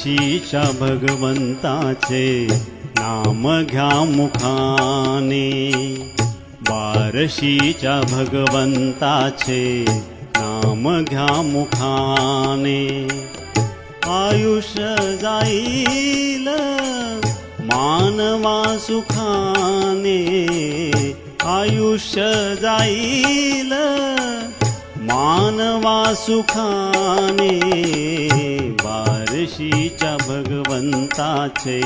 काशीच्या भगवंताचे नाम घ्या मुखाने. बारशीच्या भगवंताचे नाम घ्या मुखाने. आयुष्य जाईल मानवा सुखाने. आयुष्य जाईल मानवा सुखाने. बारशीच्या भगवंताचे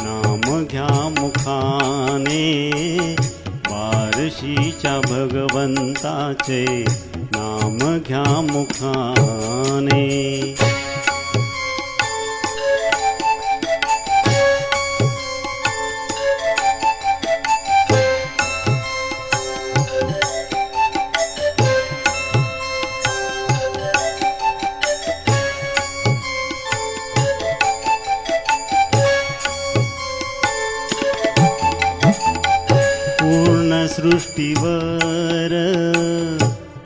नाम घ्या मुखाने. बारशीच्या भगवंताचे नाम घ्या मुखाने. सृष्टीवर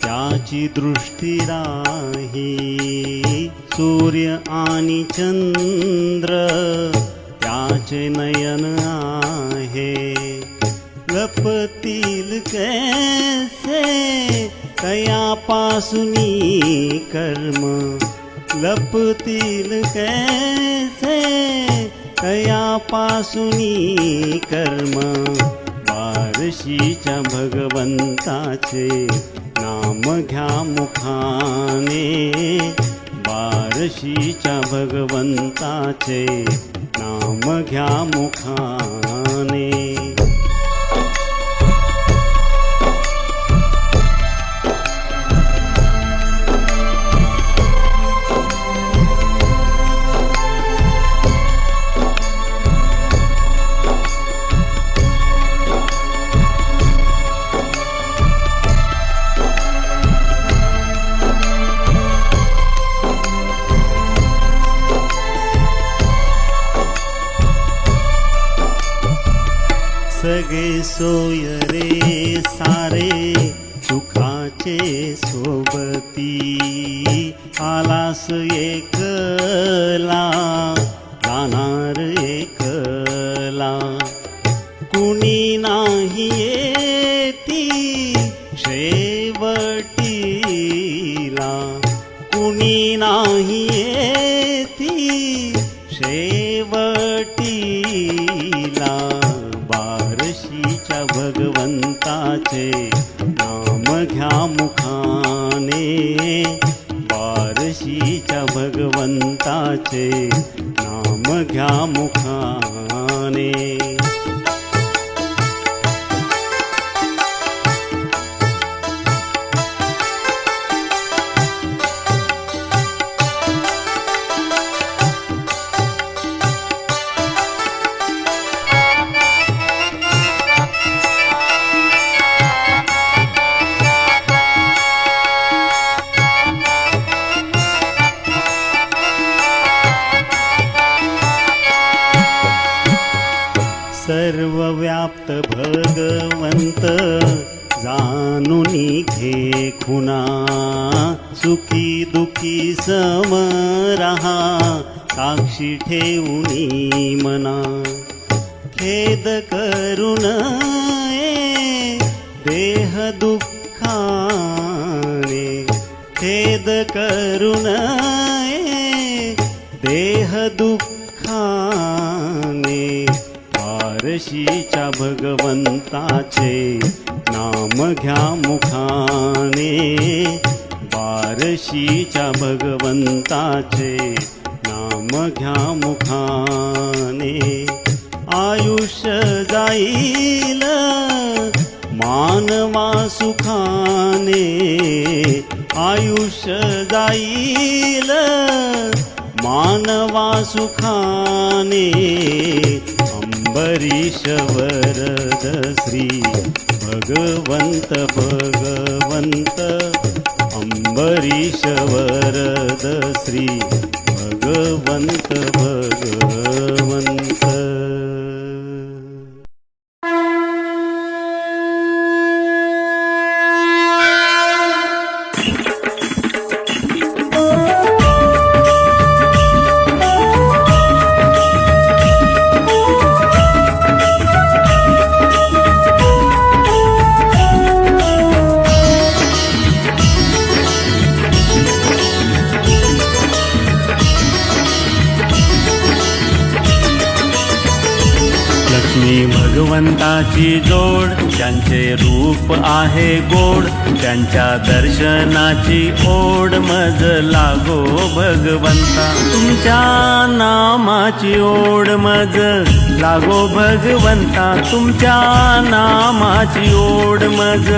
त्याची दृष्टी राही सूर्य आणि चंद्र त्याचे नयन आहे. लपतील कैसे? तयापासूनी कर्म लपतील कैसे? तयापासूनी कर्म बारशीच्या भगवंताचे नाम घ्या मुखाने. बारशीच्या भगवंताचे नाम घ्या मुखाने. सगळे सोय रे सारे सुखाचे सोबती. आलास एकला जाणार एकला. कुणी नाही येती शेवटीला. कुणी नाही भगवंताचे सर्वव्याप्त भगवंत जाणून घे खुना सुखी दुखी सम रहा साक्षी ठेवूनी मना. खेद करून देह दुःखाने. खेद करून देह दुःख बारशीच्या भगवंताचे नाम घ्या मुखाने. बारशीच्या भगवंताचे नाम घ्या मुखाने. आयुष्य जाईल मानवा सुखाने. आयुष्य जाईल मानवा सुखाने. अम्बरीशवरद श्री भगवन्त भगवन्त अम्बरीशवरद श्री भगवन्त भगवन्त। हाताची जोड. ज्यांचे रूप आहे गोड. त्यांच्या दर्शनाची ओढ मज लागो भगवंता. तुमच्या नामाची ओढ मज लागो भगवंता. तुमच्या नामाची ओढ मज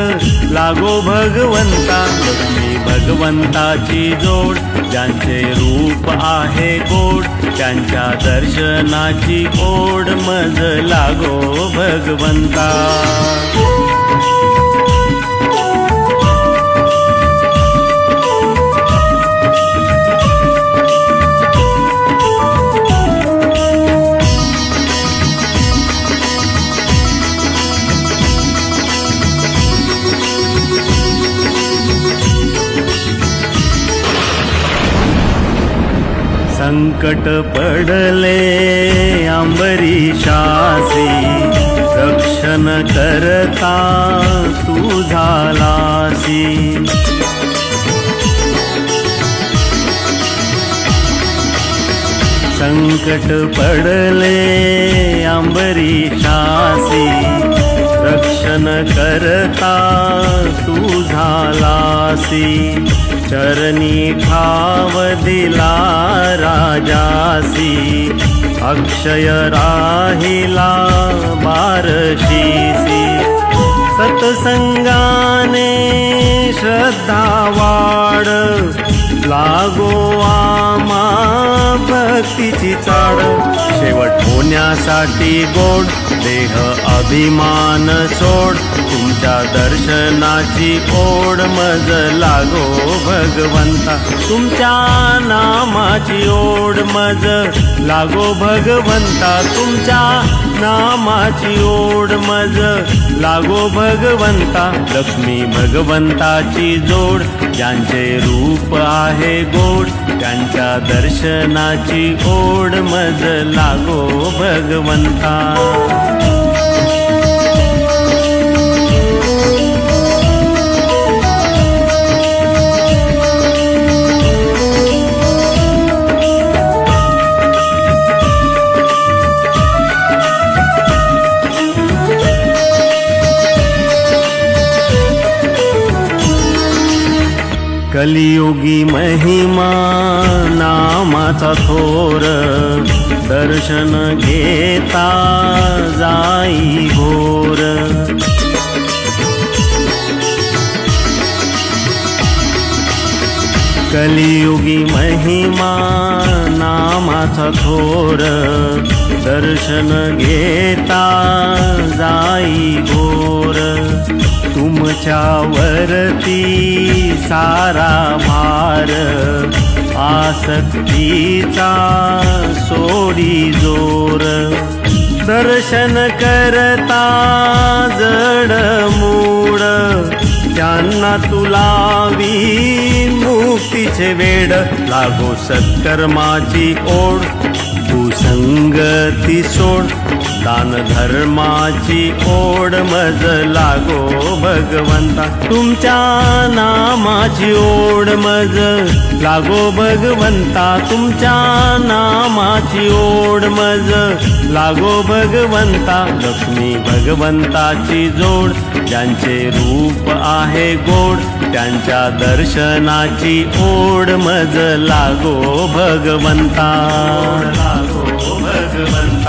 लागो भगवंता. भगवंताची जोड. ज्यांचे रूप आहे गोड त्यांच्या दर्शनाची ओढ मज लागो भगवंता. संकट पडले अंबरीशासी रक्षण करता तू झालासी. संकट पडले अंबरीशासी रक्षण करता तू झालासी. चरणी ठाव दिला राजासी अक्षय राहिला बारशीसी. सत्संगाने श्रद्धा वाढ लागो आमा भक्तीची चाड शेवट होण्यासाठी गोड देह अभिमान सोड. तुमच्या दर्शनाची ओढ मज लागो भगवंता. तुमच्या नामाची ओढ मज लागो भगवंता. तुमच्या नामाची ओढ मज. लागो भगवंता लक्ष्मी भगवंताची जोड. ज्यांचे रूप आहे गोड त्यांच्या दर्शनाची ओढ मज. लागो भगवंता. कलियुगी महिमा नामाचा थोर दर्शन घेता जाई घोर. कलियुगी महिमा नामाचा थोर दर्शन घेता जाई घोर. तुमच्यावरती सारा भार आसक्तीचा सोडी जोर. दर्शन करता जड मूड त्यांना तुलावी मुक्तीचे वेड. लागो सत्कर्माची ओढ तू संगती सोड. दान धर्माची ओढ मज लागो भगवंता. तुमच्या नामाची ओढ मज लागो भगवंता. तुमच्या नामाची ओढ मज लागो भगवंता. लक्ष्मी भगवंताची जोड ज्यांचे रूप आहे गोड त्यांच्या दर्शनाची ओढ मज लागो भगवंता. लागो भगवंता